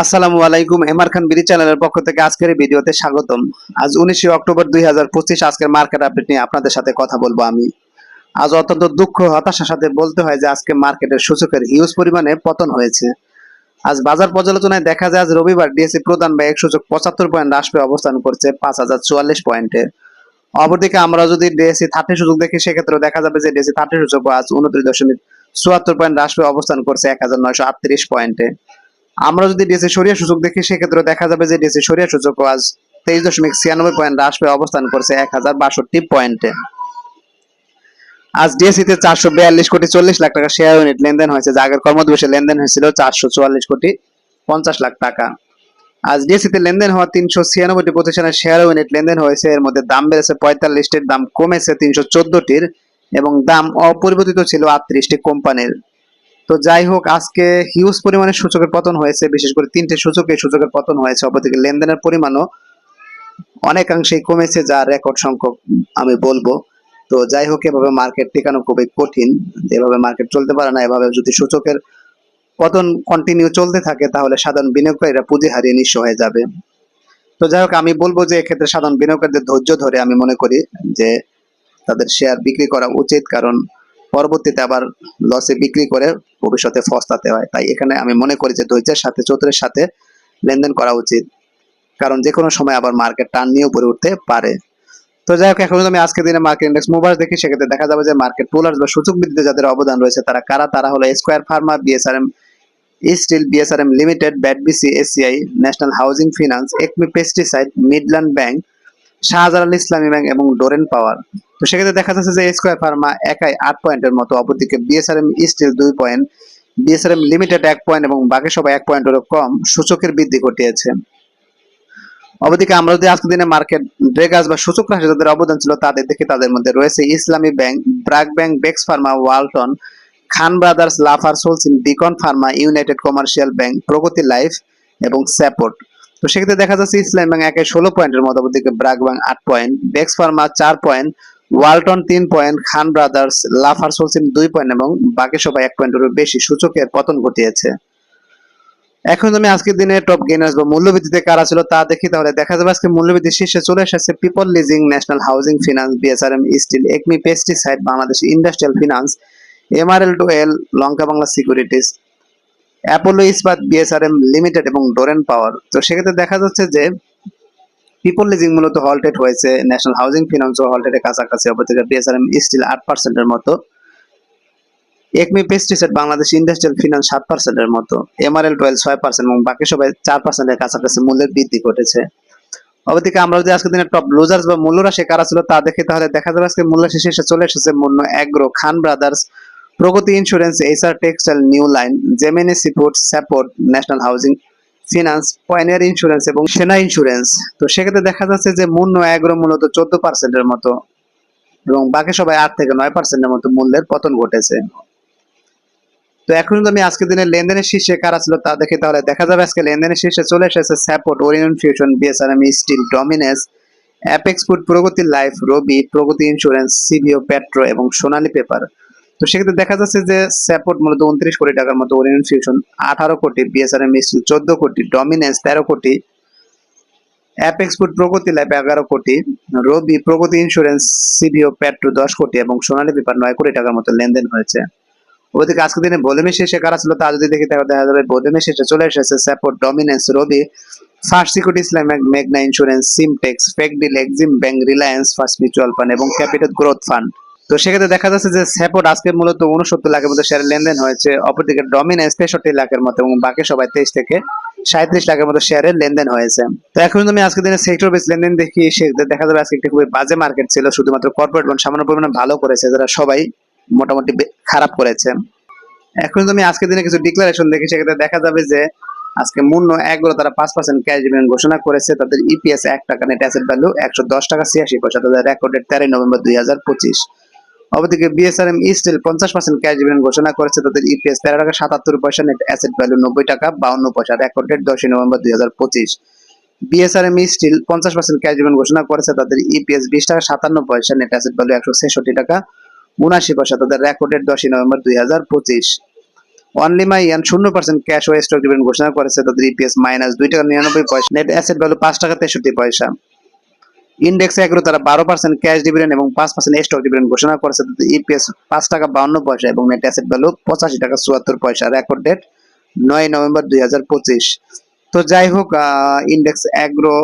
আসসালামু আলাইকুম, এমআর খান বিডি চ্যানেলের পক্ষ থেকে আজকের এই ভিডিওতে স্বাগতম। আজ উনিশে অক্টোবর দুই হাজার পঁচিশ আজকের মার্কেট আপডেট নিয়ে আপনাদের সাথে কথা বলব আমি। আজ অত্যন্ত দুঃখ, হতাশার সাথে বলতে হয় যে আজকে মার্কেটের সূচকের হিউজ পরিমাণে পতন হয়েছে। আজ বাজার পর্যালোচনায় দেখা যায়, আজ রবিবার ডিএসসি প্রধান এক সূচক পঁচাত্তর পয়েন্ট হ্রাস পেয়ে অবস্থান করছে পাঁচ হাজার চুয়াল্লিশ পয়েন্টে। অপরদিকে আমরা যদি ডিএসসি থার্টি সূচক দেখি, সেক্ষেত্রে দেখা যাবে যে ডিএসসি থার্টি সূচক আজ উনত্রিশ দশমিক চুয়াত্তর পয়েন্ট হ্রাস পেয়ে অবস্থান করছে এক হাজার নয়শো আটত্রিশ পয়েন্টে। আমরা যদি ডিএসসি সরিয়া সূচক দেখি, সেক্ষেত্রে দেখা যাবে যে ডিএসসি সরিয়া সূচক আজ তেইশ দশমিক ছিয়ানব্বই পয়েন্ট হ্রাস পেয়ে অবস্থান করছে এক হাজার বাষট্টি পয়েন্টে। আজ ডিএসসি তে চারশো বিয়াল্লিশ কোটি চল্লিশ লাখ টাকা শেয়ার ইউনিট লেনদেন হয়েছে, যা আগের কর্মদিবসে লেনদেন হয়েছিল চারশো চুয়াল্লিশ কোটি পঞ্চাশ লাখ টাকা। আজ ডিএসসি তে লেনদেন হওয়া তিনশো ছিয়ানব্বইটি প্রতিষ্ঠানের শেয়ার ইউনিট লেনদেন হয়েছে, এর মধ্যে দাম বেড়েছে পঁয়তাল্লিশটির, দাম কমেছে তিনশো চোদ্দটির এবং দাম অপরিবর্তিত ছিল আটত্রিশটি কোম্পানির। তো যাই হোক, আজকে হিউজ পরিমাণে সূচকের পতন হয়েছে, বিশেষ করে তিনটে সূচকে সূচকের পতন হয়েছে। অপরদিকে লেনদেনের পরিমাণও অনেকাংশেই কমেছে, যা রেকর্ড সংখ্যক আমি বলব। তো যাই হোক, এভাবে মার্কেট টিকানো খুবই কঠিন। এভাবে মার্কেট চলতে পারে না। এভাবে যদি সূচকের পতন কন্টিনিউ চলতে থাকে, তাহলে সাধারণ বিনিয়োগকারীরা পুঁজি হারিয়ে নিঃস্ব হয়ে যাবে। তো যাই হোক, আমি বলব যে এক্ষেত্রে সাধারণ বিনিয়োগকারীদের ধৈর্য ধরে আমি মনে করি যে তাদের শেয়ার বিক্রি করা উচিত, কারণ পরবর্তীতে আবার লসে বিক্রি করে ভবিষ্যতে ফস্তাতে হয়। তাই এখানে আমি মনে করি যে ধৈর্যের সাথে চতুরের সাথে লেনদেন করা উচিত। কারণ যে কোনো সময় আবার মার্কেট টান নিয়ে উপরে উঠতে পারে। তো যাই হোক, এখন আমি আজকের দিনে মার্কেট ইন্ডেক্স মুভার্স দেখি, সেক্ষেত্রে দেখা যাবে যে মার্কেট পুলার্স বা সূচক বৃদ্ধিতে যাদের অবদান রয়েছে, তারা কারা? তারা হলো square pharma BSRM steel BSRM limited BATBC ACI national housing finance Acme pesticide Midland bank Shahjalal Islami bank এবং ডোরেন পাওয়ার তো সেক্ষেত্রে দেখা যাচ্ছে যে স্কোয়ার ফার্মা একাই আট পয়েন্টের মতো, অপরদিকে বিএসআরএম স্টিল দুই পয়েন্ট বিএসআরএম লিমিটেড এক পয়েন্ট এবং বাকি সবাই এক পয়েন্টেরও কম সূচকের বৃদ্ধি ঘটিয়েছে। অবদিকে আমরা যদি আজকের দিনে মার্কেট ড্রেগাস বা সূচক রাশি যাদের অবদান ছিল তাদের দেখি তাদের মধ্যে রয়েছে Islami bank BRAC bank Bex pharma Walton Khan brothers Lafarge Holcim beacon pharma united commercial bank Pragati life এবং স্যাপোর্ট তো সেক্ষেত্রে দেখা যাচ্ছে ইসলাম ব্যাংক একে ষোলো পয়েন্টের মতো অবদিকে ব্রাক ব্যাংক আট পয়েন্ট বেক্স ফার্মা চার পয়েন্ট ওয়ালটন তিন পয়েন্ট, খান ব্রাদার্স, লাফার সোলসিন দুই পয়েন্ট এবং বাকি সবাই এক পয়েন্টেরও বেশি সূচকের পতন ঘটিয়েছে। এখন তুমি আজকের দিনে টপ গেনার্স বা মূল্যবৃদ্ধিতে কারা ছিল তা দেখি, তাহলে দেখা যাবে আজকে মূল্যবৃদ্ধি শীর্ষে চলে এসেছে people leasing national housing finance BSRM steel Acme pesticide Bangladesh industrial finance MRL two এল Lanka Bangla securities Apollo Ispat BSRM limited এবং ডোরেন পাওয়ার তো সেক্ষেত্রে দেখা যাচ্ছে যে পিপল লিজিং মূলত হলটেড হয়েছে ন্যাশনাল হাউজিং ফিনান্স হলটেডের কাছাকাছি অপরদিকে বিএসআরএম স্টিল আট পার্সেন্টের মতো। Acme pesticide Bangladesh industrial finance সাত পার্সেন্টের মতো। এমআরএল টুয়েলভ ছয় পার্সেন্ট এবং বাকি সবাই চার পার্সেন্টের কাছাকাছি মূল্যের বৃদ্ধি ঘটেছে। অবদিকে আমরা যদি আজকে দিনে টপ লুজার্স বা মূল্যরাশি কারা ছিল তা দেখি, তাহলে দেখা যাবে আজকে মূল্য শেষে এসে চলে এসেছে মূল্য agro Khan brothers Pragati insurance HR textile new line Gemini seaport saport national housing finance pioneer insurance এবং সেনা ইন্স্যুরেন্স তো সেক্ষেত্রে দেখা যাচ্ছে যে মূল্য এগ্রো মূলত চোদ্দ পার্সেন্টের মতো এবং বাকি সবাই আট থেকে নয় পার্সেন্টের মতো মূল্যের পতন ঘটেছে। তো এখন আমি আজকের দিনে লেনদেনের শীর্ষে কারা ছিল তা দেখে তাহলে দেখা যাবে আজকে লেনদেনের শীর্ষে চলে এসেছে saport Orion fusion BSRM steel Dominage apex food Pragati life Robi Pragati insurance CBO petro এবং সোনালী পেপার তো সেক্ষেত্রে দেখা যাচ্ছে যে স্যাপোর্ট মূলত উনত্রিশ কোটি টাকার মতো ওরিয়ন ফিউশন আঠারো কোটি বিএসআরএম স্টিল চোদ্দ কোটি ডমিনেন্স তেরো কোটি অ্যাপেক্স ফুড প্রগতি লাইফ এগারো কোটি রবি প্রগতি ইন্স্যুরেন্স সিবিও পেট্রো দশ কোটি এবং সোনালী পেপার নয় কোটি টাকার মতো লেনদেন হয়েছে। ওদিকে আজকের দিনে বোলেমে শেষে কারা ছিল তা যদি দেখি দেখা যাবে বোলেমে শেষে চলে এসেছে স্যাপোর্ট ডমিনেন্স রবি ফার্স্ট সিকিউরিটি ইসলাম মেঘনা insurance Simtex ফেকডিল EXIM bank Reliance first mutual fund এবং ক্যাপিটাল গ্রোথ ফান্ড তো সেক্ষেত্রে দেখা যাচ্ছে যে স্যাপোর্ট আজকে মূলত উনসত্তর লাখের মতো শেয়ারের লেনদেন হয়েছে, অপরদিকে ডমিনেন্স তেষট্টি লাখের মতো এবং বাকি সবাই তেইশ থেকে সাঁত্রিশ লাখের মতো শেয়ারের লেনদেন হয়েছে। তো এখন আমি আজকে দিনে সেক্টর বেস লেনদেন দেখি সেক্ষেত্রে দেখা যাবে আজকে একটি খুবই বাজে মার্কেট ছিল, শুধুমাত্র কর্পোরেট বন্ড সামান্য পরিমাণে ভালো করেছে, যারা সবাই মোটামুটি খারাপ করেছে। এখন আমি আজকের দিনে কিছু ডিক্লারেশন দেখি, সেক্ষেত্রে দেখা যাবে যে আজকে মূল্য একগুলো তারা পাঁচ পার্সেন্ট ক্যাশ ডিভিডেন্ড ঘোষণা করেছে, তাদের ইপিএস এক টাকা নেট অ্যাসেট ভ্যালু একশো দশ টাকা ছিয়াশি পয়সা, তাদের রেকর্ডেড তেরোই নভেম্বর দুই হাজার পঁচিশ। অপরদিকে বিএসআরএম স্টিল পঞ্চাশ পার্সেন্ট ক্যাশ ডিভিডেন্ড ঘোষণা করেছে। তাদের ইপিএস তেরো টাকা সাতাত্তর পয়সা নেট অ্যাসেট ভ্যালু নব্বই টাকা বাউন্ন পয়সা রেকর্ডেড দশই নভেম্বর দুই হাজার পঁচিশ। বিএসআরএম স্টিল পঞ্চাশ পার্সেন্ট ক্যাশ ডিভিডেন্ড ঘোষণা করেছে। তাদের ইপিএস বিশ টাকা সাতান্ন পয়সা নেট অ্যাসেট ভ্যালু একশো ছেষট্টি টাকা উনাশি পয়সা তাদের রেকর্ডেড দশই নভেম্বর দুই হাজার পঁচিশ। অনলি মাই ইয়ান শূন্য পার্সেন্ট ক্যাশ ও স্টক ডিভিডেন্ড ঘোষণা করেছে। তাদের ইপিএস মাইনাস দুই টাকা নিরানব্বই পয়সা নেট অ্যাসেট ভ্যালু পাঁচ টাকা তেষট্টি পয়সা। ইন্ডেক্স এগ্রো তারা বারো পার্সেন্ট ক্যাশ ডিভিডেন্ড এবং পাঁচ পার্সেন্ট স্টক ডিভিডেন্ড ঘোষণা করেছে। ইপিএস পাঁচ টাকা বাউন্ন পয়সা এবং নেট অ্যাসেট ভ্যালু পঁচাশি টাকা চুয়াত্তর পয়সা। রেকর্ড ডেট নয় নভেম্বর দুই হাজার পঁচিশ। তো যাই হোক ইন্ডেক্স অ্যাগ্রো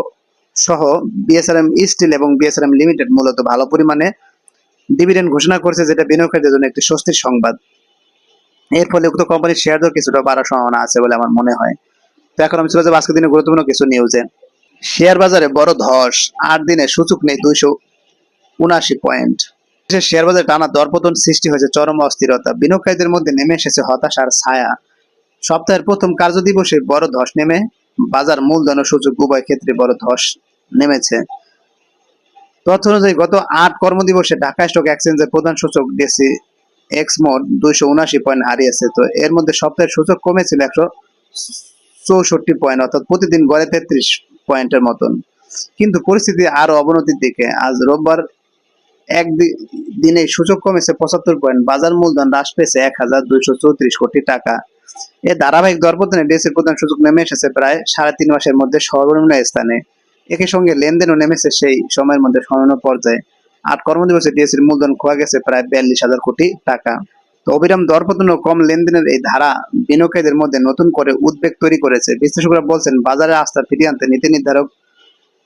সহ বিএসআরএম স্টিল এবং বিএসআরএম লিমিটেড মূলত ভালো পরিমাণে ডিভিডেন্ড ঘোষণা করেছে, যেটা বিনিয়োগকারীদের জন্য একটি স্বস্তির সংবাদ। এর ফলে উক্ত কোম্পানির শেয়ার দর কিছুটা বাড়ার সম্ভাবনা আছে বলে আমার মনে হয়। তো এখন আমি চলে যাব আজকের দিনে গুরুত্বপূর্ণ কিছু নিউজে শেয়ার বাজারে বড় ধস আট দিনে সূচক নেই দুইশো উনাশি পয়েন্ট। শেয়ার বাজারে টানা দরপতন সৃষ্টি হয়েছে চরম অস্থিরতা। বিনিয়োগকারীদের মধ্যে নেমে এসেছে হতাশার ছায়া। সপ্তাহের প্রথম কার্য দিবসে বড় ধস নেমে বাজার মূলধন ও সূচক উভয় ক্ষেত্রে বড় ধস নেমেছে। তথ্য অনুযায়ী গত আট কর্মদিবসে ঢাকা স্টক এক্সচেঞ্জের প্রধান সূচক ডিসি এক্স মোড দুইশো উনাশি পয়েন্ট হারিয়েছে। তো এর মধ্যে সপ্তাহের সূচক কমেছিল একশো চৌষট্টি পয়েন্ট, অর্থাৎ প্রতিদিন গড়ে তেত্রিশ পয়েন্টের মতন। কিন্তু পরিস্থিতি আরও অবনতির দিকে। আজ রোববার এক দিনে সূচক কমেছে পঁচাত্তর পয়েন্ট বাজার মূলধন হ্রাস পেয়েছে এক হাজার দুইশো চৌত্রিশ কোটি টাকা। এ ধারাবাহিক দরপতনে দেশের প্রধান সূচক নেমে এসেছে প্রায় সাড়ে তিন মাসের মধ্যে সর্বনিম্ন স্থানে। একই সঙ্গে লেনদেনও নেমেছে সেই সময়ের মধ্যে সর্বনিম্ন পর্যায়ে। আট কর্মদিবসে ডিএসির মূলধন খোয়া গেছে প্রায় বিয়াল্লিশ হাজার কোটি টাকা। তো অবিরাম দরপতন ও কম লেনদেনের এই ধারা বিনিয়োগকারীদের মধ্যে নতুন করে উদ্বেগ তৈরি করেছে। বিশ্লেষকরা বলছেন, বাজারে আস্থা ফিরিয়ে আনতে নীতি নির্ধারক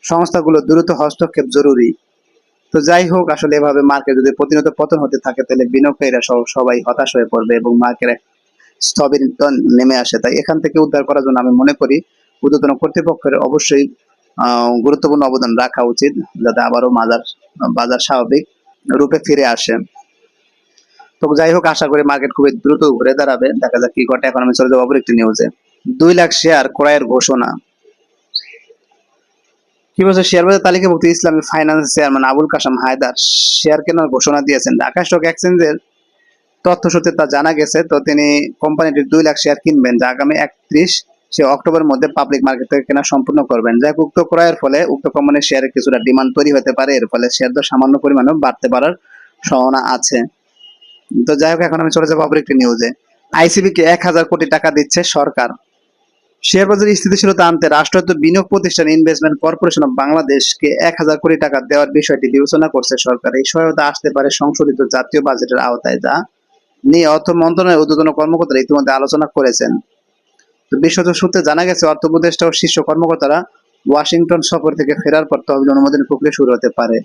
সংস্থাগুলো দ্রুত হস্তক্ষেপ জরুরি। তো যাই হোক, আসলে এভাবে মার্কেট যদি প্রতিনিয়ত পতন হতে থাকে, তাহলে বিনিয়োগকারীরা সবাই হতাশ হয়ে পড়বে এবং মার্কেট স্থবিরতা নেমে আসে। তাই এখান থেকে উদ্ধার করার জন্য আমি মনে করি ঊর্ধ্বতন কর্তৃপক্ষের অবশ্যই গুরুত্বপূর্ণ অবদান রাখা উচিত, যাতে আবারও বাজার বাজার স্বাভাবিক রূপে ফিরে আসে। তো যাই হোক, আশা করি মার্কেট খুবই দ্রুত ঘুরে দাঁড়াবে। দেখা যাক কি ঘটে। এখন আমি চলে যাব অপর একটি নিউজে দুই লাখ শেয়ার ক্রয়ের ঘোষণা। কি বলছে? শেয়ার বাজার তালিকাভুক্ত Islami finance chairman Abul Kasem Haider share কেনার ঘোষণা দিয়েছেন। ঢাকা স্টক এক্সচেঞ্জের তথ্য সূত্রে তা জানা গেছে, তো তিনি কোম্পানিটির দুই লাখ শেয়ার কিনবেন, যা আগামী একত্রিশ সে অক্টোবরের মধ্যে পাবলিক মার্কেট থেকে কেনা সম্পূর্ণ করবেন। যা উক্ত ক্রয়ের ফলে উক্ত কোম্পানির শেয়ারের কিছুটা ডিমান্ড তৈরি হতে পারে। এর ফলে শেয়ার দর সামান্য পরিমাণেও বাড়তে পারার সম্ভাবনা আছে। তো যাই হোক, এখন আমি চলে যাব অপর একটি নিউজে আইসিবি কে এক হাজার কোটি টাকা দিচ্ছে সরকার। শেয়ার বাজারে স্থিতিশীলতা আনতে রাষ্ট্রায়ত্ত বিনিয়োগ প্রতিষ্ঠান ইনভেস্টমেন্ট কর্পোরেশন অফ বাংলাদেশকে এক হাজার কোটি টাকা দেওয়ার বিষয়টি বিবেচনা করছে সরকার। এই সহায়তা আসতে পারে সংশোধিত জাতীয় বাজেটের আওতায়, যা নিয়ে অর্থ মন্ত্রণালয়ের ঊর্ধ্বতন কর্মকর্তারা ইতিমধ্যে আলোচনা করেছেন। বিশ্বত সূত্রে জানা গেছে, অর্থ উপদেষ্টা ও শীর্ষ কর্মকর্তারা ওয়াশিংটন সফর থেকে ফেরার পর তহবিল অনুমোদনের প্রক্রিয়া শুরু হতে পারে।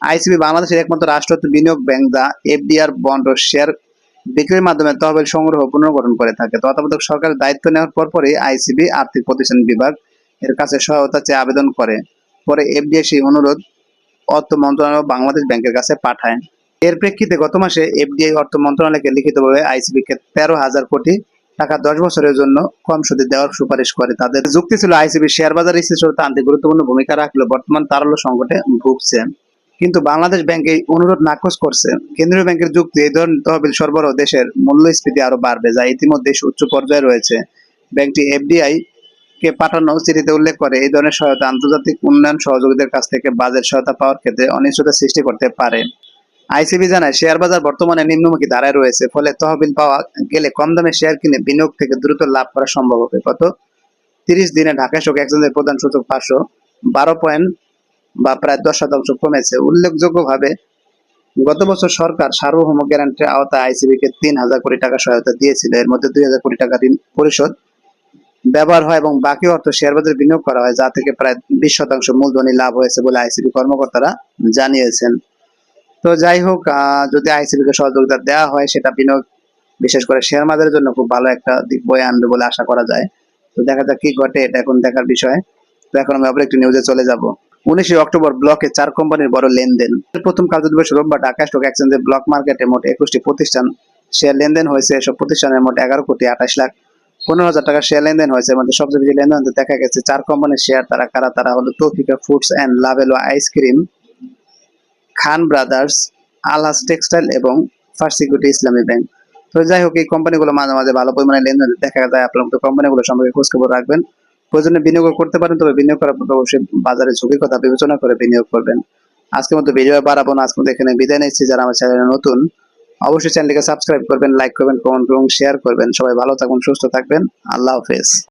আইসিবি বাংলাদেশের একমাত্র রাষ্ট্রায়ত্ত বিনিয়োগ ব্যাংক যা এফডিআর বন্ড ও শেয়ার বিক্রির মাধ্যমে তহবিল সংগ্রহ পুনর্গঠন করে থাকে। তত্ত্বাবধায়ক সরকারের দায়িত্ব নেওয়ার পর পরপরই আইসিবি আর্থিক প্রতিষ্ঠান বিভাগ এর কাছে সহায়তা চেয়ে আবেদন করে। পরে এফডিআই সেই অনুরোধ অর্থ মন্ত্রণালয় বাংলাদেশ ব্যাংকের কাছে পাঠায়। এর প্রেক্ষিতে গত মাসে এফডিআই অর্থ মন্ত্রণালয়কে লিখিতভাবে আইসিবিকে তেরো হাজার কোটি টাকা দশ বছরের জন্য কম সুদে দেওয়ার সুপারিশ করে। তাদের যুক্তি ছিল আইসিবি শেয়ার বাজার স্থিতিশীলতা আনতে গুরুত্বপূর্ণ ভূমিকা রাখলেও বর্তমান তারল্য সংকটে ভুগছে কিন্তু বাংলাদেশ ব্যাংক এই অনুরোধ নাকচ করছে। কেন্দ্রীয় ব্যাংকের যুক্তি, এই ধরনের তহবিল সরবরাহ দেশের মূল্যস্ফীতি আরও বাড়বে, যা ইতিমধ্যে উচ্চ পর্যায়ে রয়েছে। ব্যাংকটি এফডিআই কে পাঠানো চিঠিতে উল্লেখ করে, এই ধরনের সহায়তা আন্তর্জাতিক উন্নয়ন সহযোগীদের কাছ থেকে বাজেট সহায়তা পাওয়ার ক্ষেত্রে অনিশ্চয়তা সৃষ্টি করতে পারে। আইসিবি জানায়, শেয়ার বাজার বর্তমানে নিম্নমুখী ধারায় রয়েছে, ফলে তহবিল পাওয়া গেলে কম দামে শেয়ার কিনে বিনিয়োগ থেকে দ্রুত লাভ করা সম্ভব হবে। গত তিরিশ দিনে ঢাকা স্টক এক্সচেঞ্জের প্রধান সূচক পাঁচশো বারো পয়েন্ট বা প্রায় দশ শতাংশ কমেছে। উল্লেখযোগ্যভাবে গত বছর সরকার সার্বভৌম গ্যারান্টির আওতায় আইসিবি কে তিন হাজার কোটি টাকা সহায়তা দিয়েছিল। এর মধ্যে দুই হাজার কোটি টাকা ঋণ পরিশোধ ব্যবহার হয় এবং বাকি অর্থ শেয়ার বাজারে বিনিয়োগ করা হয়, যা থেকে প্রায় বিশ শতাংশ মূলধনী লাভ হয়েছে বলে আইসিবি কর্মকর্তারা জানিয়েছেন। তো যাই হোক যদি আইসিবি কে সহযোগিতা দেওয়া হয়, সেটা বিনিয়োগ বিশেষ করে শেয়ার বাজারের জন্য খুব ভালো একটা দিক বয়ে আনবে বলে আশা করা যায়। তো দেখা যাক কি ঘটে, এটা এখন দেখার বিষয়। তো এখন আমি আবার একটু নিউজে চলে যাব। উনিশে অক্টোবর ব্লকে চার কোম্পানির বড় লেনদেন। প্রথম কার্যদিবস রোববার ঢাকা স্টক এক্সচেঞ্জের ব্লক মার্কেটে মোট একুশটি প্রতিষ্ঠান শেয়ার লেনদেন হয়েছে। এসব প্রতিষ্ঠানের মোট এগারো কোটি আঠাশ লাখ পনেরো হাজার টাকা শেয়ার লেনদেন হয়েছে। মধ্যে সবচেয়ে বেশি লেনদেন দেখা গেছে চার কোম্পানির শেয়ার। তারা কারা? তারা হলো Taufika foods and Lovello ice cream Khan brothers, Alhaj textile এবং ফার্স্ট সিকিউরিটি ইসলামী ব্যাংক। তো যাই হোক, এই কোম্পানিগুলো মাঝে মাঝে ভালো পরিমাণে লেনদেন দেখা যায়। আপনার কোম্পানিগুলো সম্পর্কে খোঁজখবর রাখবেন। প্রয়োজনে বিনিয়োগ করতে পারেন, তবে বিনিয়োগ করার পর অবশ্যই বাজারে ঝুঁকির কথা বিবেচনা করে বিনিয়োগ করবেন। আজকে মতো ভিডিও বাড়াবো না আজকে এখানে বিদায় নিচ্ছি। যারা আমার চ্যানেলে নতুন, অবশ্যই চ্যানেলটিকে সাবস্ক্রাইব করবেন, লাইক করবেন, কমেন্ট এবং শেয়ার করবেন। সবাই ভালো থাকুন, সুস্থ থাকবেন। আল্লাহ হাফেজ।